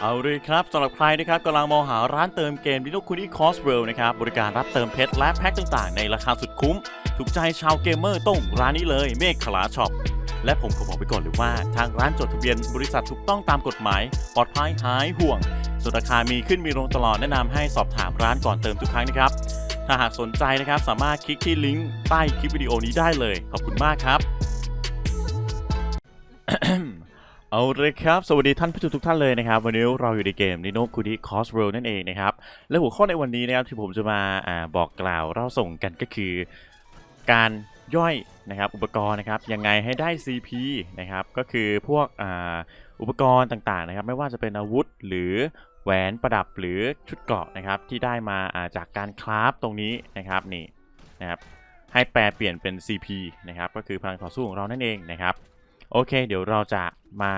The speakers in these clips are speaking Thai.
เอาเลยครับสำหรับใครนะครับกำลังมองหาร้านเติมเกม Dino c u n i c o s w o r l นะครับบริการรับเติมเพชรและแพ็คต่างๆ ในราคาสุดคุ้ม ถูกใจชาวเกมเมอร์ต้องร้านนี้เลยเมฆขลาช็อปและผมขอบอกไปก่อนเลยว่า ทางร้านจดทะเบียนบริษัทถูกต้องตามกฎหมาย ปลอดภัยหายห่วงส่วนราคามีขึ้นมีลงตลอดแนะนำให้สอบถามร้านก่อนเติมทุกครั้งนะครับ ถ้าหากสนใจนะครับสามารถคลิกที่ลิงก์ใต้คลิปวิดีโอนี้ได้เลย ขอบคุณมากครับ เอาเลยครับ สวัสดีท่านผู้ชมทุกท่านเลยนะครับ วันนี้เราอยู่ในเกม Nino k u d i Cross World นั่นเองนะครับ และหัวข้อในวันนี้นะครับที่ผมจะมาอาบอกกล่าวเล่าส่งกันก็คือ การย่อยนะครับอุปกรณ์นะครับยังไงให้ได้ CP นะครับก็คือพวกอาอุปกรณ์ต่างๆนะครับ ไม่ว่าจะเป็นอาวุธหรือแหวนประดับหรือชุดเกราะนะครับที่ได้มาาจากการคราฟตรงนี้นะครับนี่นะครับให้แปลเปลี่ยนเป็น CP นะครับก็คือพลังต่อสู้ของเรานั่นเองนะครับ โอเค เดี๋ยวเราจะมา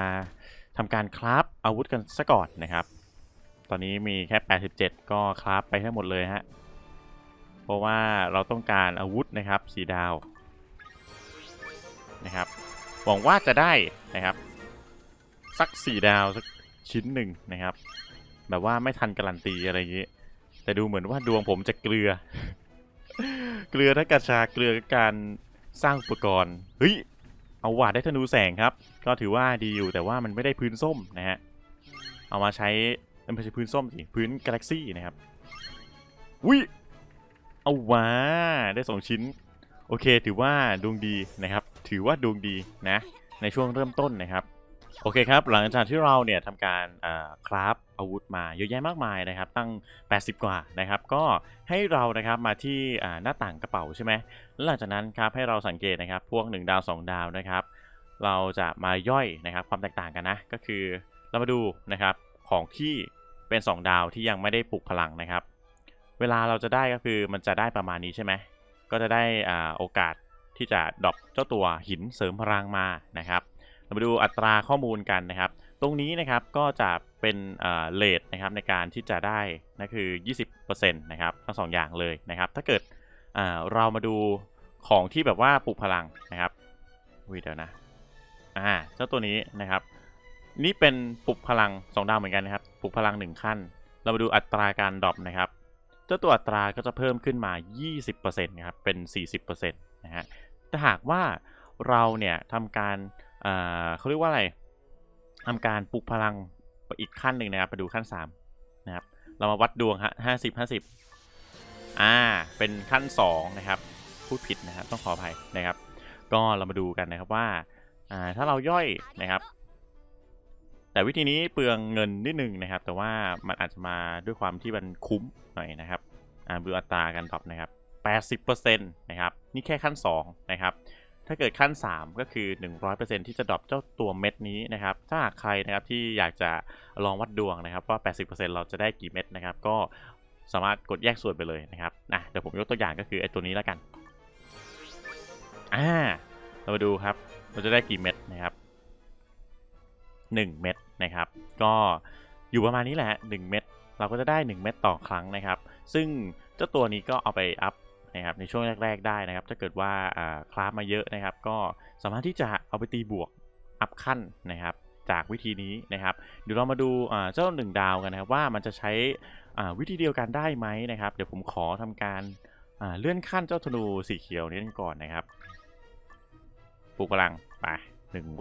ทำการคราฟอาวุธกันซะก่อนนะครับ ตอนนี้มีแค่ 87 ก็คราฟไปทั้งหมดเลยฮะ เพราะว่าเราต้องการอาวุธนะครับสีดาวนะครับ หวังว่าจะได้นะครับ สักสีดาวสักชิ้นหนึ่งนะครับ แบบว่าไม่ทันการันตีอะไรอย่างนี้ แต่ดูเหมือนว่าดวงผมจะเกลือ เกลือทั้งกระชาเกลือกับการสร้างอุปกรณ์ เฮ้ย เอาหวาดได้ธนูแสงครับ ก็ถือว่าดีอยู่แต่ว่ามันไม่ได้พื้นส้มนะฮะ เอามาใช้เอ้ยไม่ใช่พื้นส้มสิพื้นกาแล็กซี่นะครับวิเอาวาได้สองชิ้น โอเค ถือว่าดวงดีนะครับ ถือว่าดวงดีนะ ในช่วงเริ่มต้นนะครับ โอเคครับ หลังจากที่เราเนี่ยทำการคราฟอาวุธมาเยอะแยะมากมายนะครับ ตั้ง 80 กว่านะครับ ก็ให้เรานะครับมาที่หน้าต่างกระเป๋าใช่ไหมแล้วหลังจากนั้นครับให้เราสังเกตนะครับ พวก 1 ดาว 2 ดาวนะครับ เราจะมาย่อยนะครับความแตกต่างกันนะ ก็คือเรามาดูนะครับของที่เป็น 2 ดาวที่ยังไม่ได้ปลุกพลังนะครับ เวลาเราจะได้ก็คือมันจะได้ประมาณนี้ใช่ไหมก็จะได้อาโอกาสที่จะดรอปเจ้าตัวหินเสริมพลังมานะครับ เรามาดูอัตราข้อมูลกันนะครับ ตรงนี้นะครับก็จะเป็นเลทนะครับในการที่จะได้นั่นคือ 20%นะครับทั้งสองอย่างเลยนะครับ ถ้าเกิดเรามาดูของที่แบบว่าปลุกพลังนะครับวิเดี๋ยวนะอ่าเจ้าตัวนี้นะครับ นี่เป็นปลุกพลัง 2 ดาวเหมือนกันนะครับปลุกพลัง 1 ขั้น เรามาดูอัตราการดรอปนะครับเจ้าตัวอัตราก็จะเพิ่มขึ้นมา 20%นะครับเป็น 40%นะฮะถ้าหากว่าเราเนี่ยทำการ อ่าเขาเรียกว่าอะไรทำการปลุกพลังไปอีกขั้นหนึ่งนะครับไปดูขั้น3นะครับเรามาวัดดวงฮะห้าสิบห้าสิบอ่าเป็นขั้น2นะครับพูดผิดนะครับต้องขออภัยนะครับ ก็เรามาดูกันนะครับว่าอ่าถ้าเราย่อยนะครับ แต่วิธีนี้เปลืองเงินนิดนึงนะครับ แต่ว่ามันอาจจะมาด้วยความที่มันคุ้มหน่อยนะครับอ่าดูอัตราการตอบนะครับ80%นะครับนี่แค่ขั้น2นะครับ ถ้าเกิดขั้น 3 ก็คือ 100%ที่จะดรอปเจ้าตัวเม็ดนี้นะครับ ถ้าหากใครนะครับที่อยากจะลองวัดดวงนะครับว่า 80%เราจะได้กี่เม็ดนะครับ ก็สามารถกดแยกส่วนไปเลยนะครับนะเดี๋ยวผมยกตัวอย่างก็คือไอ้ตัวนี้แล้วกัน อ่า เรามาดูครับ เราจะได้กี่เม็ดนะครับ 1 เม็ดนะครับ ก็อยู่ประมาณนี้แหละ 1 เม็ดเราก็จะได้ 1 เม็ดต่อครั้งนะครับ ซึ่งเจ้าตัวนี้ก็เอาไปอัพ นะครับในช่วงแรก ๆ ได้นะครับ ถ้าเกิดว่าคลาสมาเยอะนะครับ ก็สามารถที่จะเอาไปตีบวกอัพขั้นนะครับจากวิธีนี้นะครับ เดี๋ยวเรามาดูอ่าเจ้า1ดาวกันนะครับว่ามันจะใช้วิธีเดียวกันได้ไหมนะครับ เดี๋ยวผมขอทำการเลื่อนขั้นเจ้าธนูสีเขียวนี้ก่อนนะครับปลุกพลังไป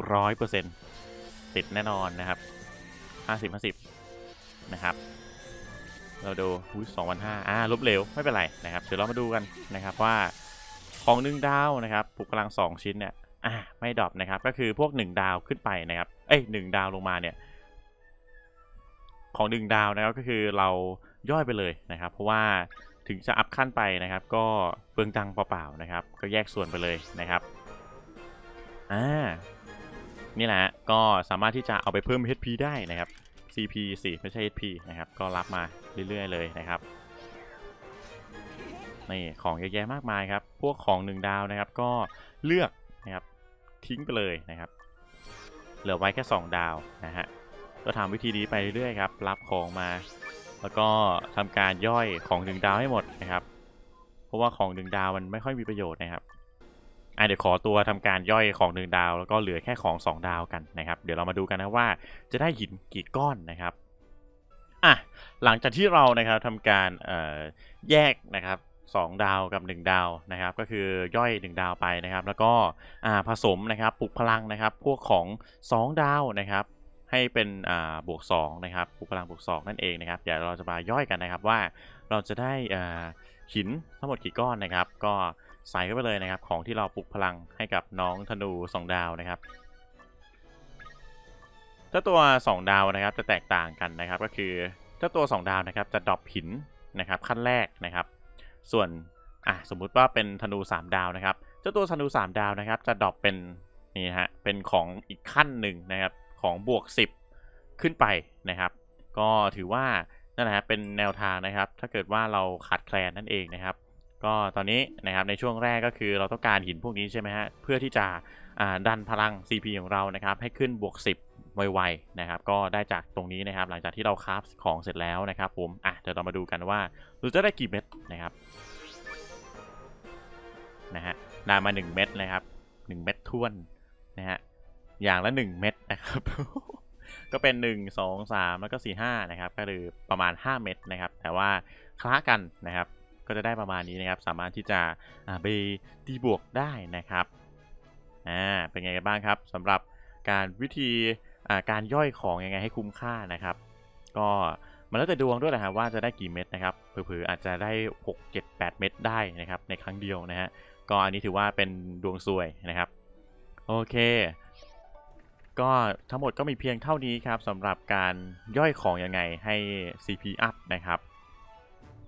100%ติดแน่นอนนะครับ50 50นะครับ เราดูอุ้ยสองพันห้าอ่าลบเหลวไม่เป็นไรนะครับ เดี๋ยวเรามาดูกันนะครับว่าของหนึ่งดาวนะครับปลุกพลังสองชิ้นเนี่ยอ่าไม่ดรอปนะครับ ก็คือพวกหนึ่งดาวขึ้นไปนะครับ เอ้ยหนึ่งดาวลงมาเนี่ย ของหนึ่งดาวนะครับก็คือเราย่อยไปเลยนะครับ เพราะว่าถึงจะอัพขั้นไปนะครับ ก็เปลืองตังเปล่าๆนะครับ ก็แยกส่วนไปเลยนะครับอ่านี่แหละก็สามารถที่จะเอาไปเพิ่ม HP ได้นะครับ CP สิไม่ใช่ HP นะครับ ก็รับมา เรื่อยๆเลยนะครับนี่ของเยอะแยะมากมายครับ พวกของหนึ่งดาวนะครับก็เลือกนะครับทิ้งไปเลยนะครับ เหลือไว้แค่ 2 ดาวนะฮะก็ทำวิธีนี้ไปเรื่อยๆครับ รับของมา แล้วก็ทำการย่อยของหนึ่งดาวให้หมดนะครับ เพราะว่าของหนึ่งดาวมันไม่ค่อยมีประโยชน์นะครับอะเดี๋ยวขอตัวทำการย่อยของหนึ่งดาว แล้วก็เหลือแค่ของ 2 ดาวกันนะครับ เดี๋ยวเรามาดูกันนะว่าจะได้หินกี่ก้อนนะครับ หลังจากที่เรานะครับทำการแยกนะครับสองดาวกับ 1 ดาวนะครับ ก็คือย่อย 1 ดาวไปนะครับ แล้วก็ผสมนะครับปลุกพลังนะครับ พวกของ 2 ดาวนะครับ ให้เป็นบวก2นะครับปลุกพลังบวก2นั่นเองนะครับเดี๋ยวเราจะมาย่อยกันนะครับว่าเราจะได้หินทั้งหมดกี่ก้อนนะครับ ก็ใส่เข้าไปเลยนะครับ ของที่เราปลุกพลังให้กับน้องธนู 2 ดาวนะครับ เจ้าตัว 2 ดาวนะครับจะแตกต่างกันนะครับก็คือเจ้าตัว 2 ดาวนะครับจะดรอปหินนะครับขั้นแรกนะครับ ส่วนอะสมมุติว่าเป็นธนู 3 ดาวนะครับเจ้าตัวธนู 3 ดาวนะครับ จะดรอปเป็นนี่ฮะเป็นของอีกขั้นหนึ่งนะครับของบวก 10 ขึ้นไปนะครับ ก็ถือว่านั่นแหละฮะเป็นแนวทางนะครับ ถ้าเกิดว่าเราขาดแคลนนั่นเองนะครับ ก็ตอนนี้นะครับในช่วงแรกก็คือเราต้องการหินพวกนี้ใช่ไหมฮะเพื่อที่จะดันพลัง CP ของเรานะครับให้ขึ้นบวก 10 ไวๆนะครับ ก็ได้จากตรงนี้นะครับ หลังจากที่เราคราฟของเสร็จแล้วนะครับ ผมอะเดี๋ยวเรามาดูกันว่าเราจะได้กี่เม็ดนะครับนะฮะได้มา 1 เม็ดนะครับ 1 เม็ดท้วนนะฮะอย่างละ 1 เม็ดนะครับ ก็เป็น 1 2 3 แล้วก็ 4 5 นะครับ ก็คือประมาณ 5 เม็ดนะครับ แต่ว่าคล้ากันนะครับ ก็จะได้ประมาณนี้นะครับ สามารถที่จะอ่าไปตีบวกได้นะครับอ่าเป็นไงกันบ้างครับสำหรับการวิธี การย่อยของยังไงให้คุ้มค่านะครับ ก็มันแล้วแต่ดวงด้วยแหละฮะว่าจะได้กี่เม็ดนะครับเผื่อๆอาจจะได้ 6 7 8 เม็ดได้นะครับในครั้งเดียวนะฮะก็อันนี้ถือว่าเป็นดวงซวยนะครับโอเค ก็ทั้งหมดก็มีเพียงเท่านี้ครับสำหรับการย่อยของยังไงให้ CP up นะครับ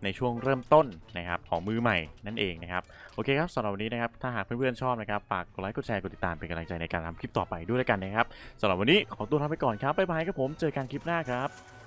ในช่วงเริ่มต้นนะครับของมือใหม่นั่นเองนะครับโอเคครับสำหรับวันนี้นะครับถ้าหากเพื่อนๆชอบนะครับฝากกดไลค์กดแชร์กดติดตามเป็นกำลังใจในการทำคลิปต่อไปด้วยแล้วกันนะครับสำหรับวันนี้ขอตัวลาไปก่อนครับบ๊ายบายครับผมเจอกันคลิปหน้าครับ